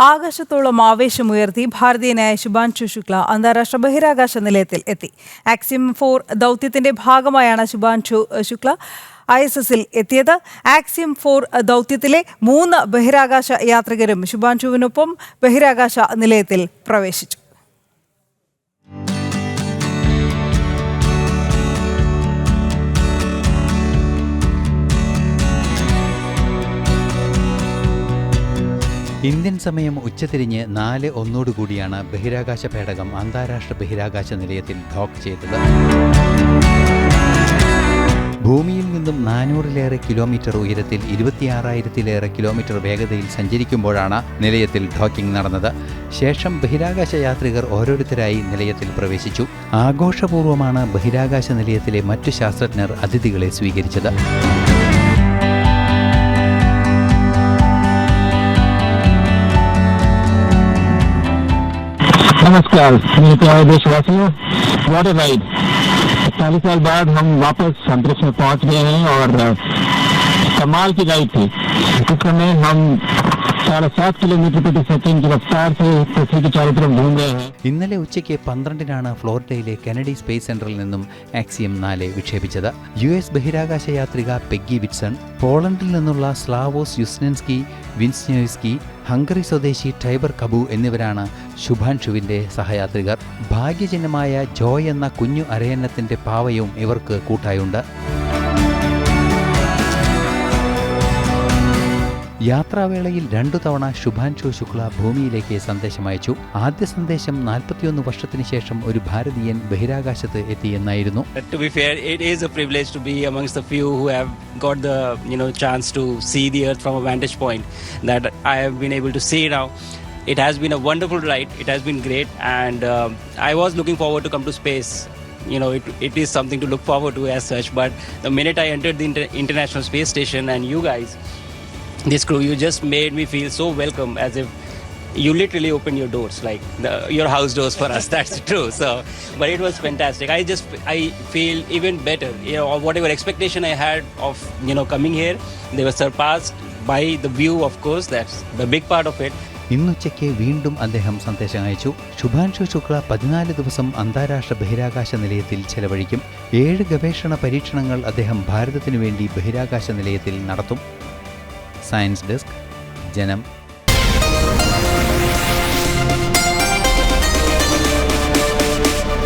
ആകാശത്തോളം ആവേശമുയർത്തി ഭാരതീയനായ ശുഭാൻഷു ശുക്ല അന്താരാഷ്ട്ര ബഹിരാകാശ നിലയത്തിൽ എത്തി. ആക്സിം ഫോർ ദൗത്യത്തിന്റെ ഭാഗമായാണ് ശുഭാൻഷു ശുക്ല ഐ എസ് എസിൽ എത്തിയത്. ആക്സിയം ഫോർ ദൗത്യത്തിലെ മൂന്ന് ബഹിരാകാശ യാത്രികരും ശുഭാൻഷുവിനൊപ്പം ബഹിരാകാശ നിലയത്തിൽ പ്രവേശിച്ചു. ഇന്ത്യൻ സമയം ഉച്ചതിരിഞ്ഞ് നാല് ഒന്നോടുകൂടിയാണ് ബഹിരാകാശ പേടകം അന്താരാഷ്ട്ര ബഹിരാകാശ നിലയത്തിൽ ഡോക്ക് ചെയ്തത്. ഭൂമിയിൽ നിന്നും നാനൂറിലേറെ കിലോമീറ്റർ ഉയരത്തിൽ ഇരുപത്തിയാറായിരത്തിലേറെ കിലോമീറ്റർ വേഗതയിൽ സഞ്ചരിക്കുമ്പോഴാണ് നിലയത്തിൽ ഡോക്കിംഗ് നടന്നത്. ശേഷം ബഹിരാകാശ യാത്രികർ ഓരോരുത്തരായി നിലയത്തിൽ പ്രവേശിച്ചു. ആഘോഷപൂർവമാണ് ബഹിരാകാശ നിലയത്തിലെ മറ്റു ശാസ്ത്രജ്ഞർ അതിഥികളെ സ്വീകരിച്ചത്. नमस्कार मेरे प्यारे देशवासियों वॉटर राइड चालीस साल बाद हम वापस अंतरिक्ष में पहुँच गए हैं और कमाल की राइड थी। उस समय हम साढ़े सात किलोमीटर प्रति सेकंड की रफ्तार से पृथ्वी के चारों तरफ घूम रहे हैं ഇന്നലെ ഉച്ചയ്ക്ക് പന്ത്രണ്ടിനാണ് ഫ്ലോറിഡയിലെ കെനഡി സ്പേസ് സെന്ററിൽ നിന്നും ആക്സിയം നാല് വിക്ഷേപിച്ചത് യു എസ് ബഹിരാകാശ യാത്രിക പെഗ്ഗി വിറ്റ്സൺ പോളണ്ടിൽ നിന്നുള്ള സ്ലാവോസ് യുസ്നൻസ്കി വിൻസ്നോയ്സ്കി ഹംഗറി സ്വദേശി ടൈബർ കബു എന്നിവരാണ് ശുഭാൻഷുവിന്റെ സഹയാത്രികർ ഭാഗ്യചിഹ്നമായ ജോയ് എന്ന കുഞ്ഞു അരയന്നത്തിന്റെ പാവയും ഇവർക്ക് കൂട്ടായുണ്ട് യാത്രാവേളയിൽ രണ്ടു തവണ ശുഭാൻഷു ശുക്ല ഭൂമിയിലേക്ക് സന്ദേശം അയച്ചു ആദ്യ സന്ദേശം നാൽപ്പത്തിയൊന്ന് വർഷത്തിന് ശേഷം ഒരു ഭാരതീയൻ ബഹിരാകാശത്ത് എത്തിയെന്നായിരുന്നു got the you know chance to see the Earth from a vantage point that I have been able to see now. It has been a wonderful ride. It has been great, and uh, I was looking forward to come to space. You know, it, it is something to look forward to as such. But the minute I entered the inter- International Space Station and you guys, this crew, you just made me feel so welcome, as if you literally opened your doors like the, your house doors for us that's true so but it was fantastic i just i feel even better you know whatever expectation i had of you know coming here they were surpassed by the view of course that's the big part of it ഇന്നുച്ചയ്ക്ക് വീണ്ടും അദ്ദേഹം സന്ദേശം അയച്ചു ശുഭാൻഷു ശുക്ല പതിനാല് ദിവസം അന്താരാഷ്ട്ര ബഹിരാകാശ നിലയത്തിൽ ചെലവഴിക്കും ഏഴ് ഗവേഷണ പരീക്ഷണങ്ങൾ അദ്ദേഹം ഭാരതത്തിനു വേണ്ടി ബഹിരാകാശ നിലയത്തിൽ നടത്തും സയൻസ് ഡെസ്ക് ജനം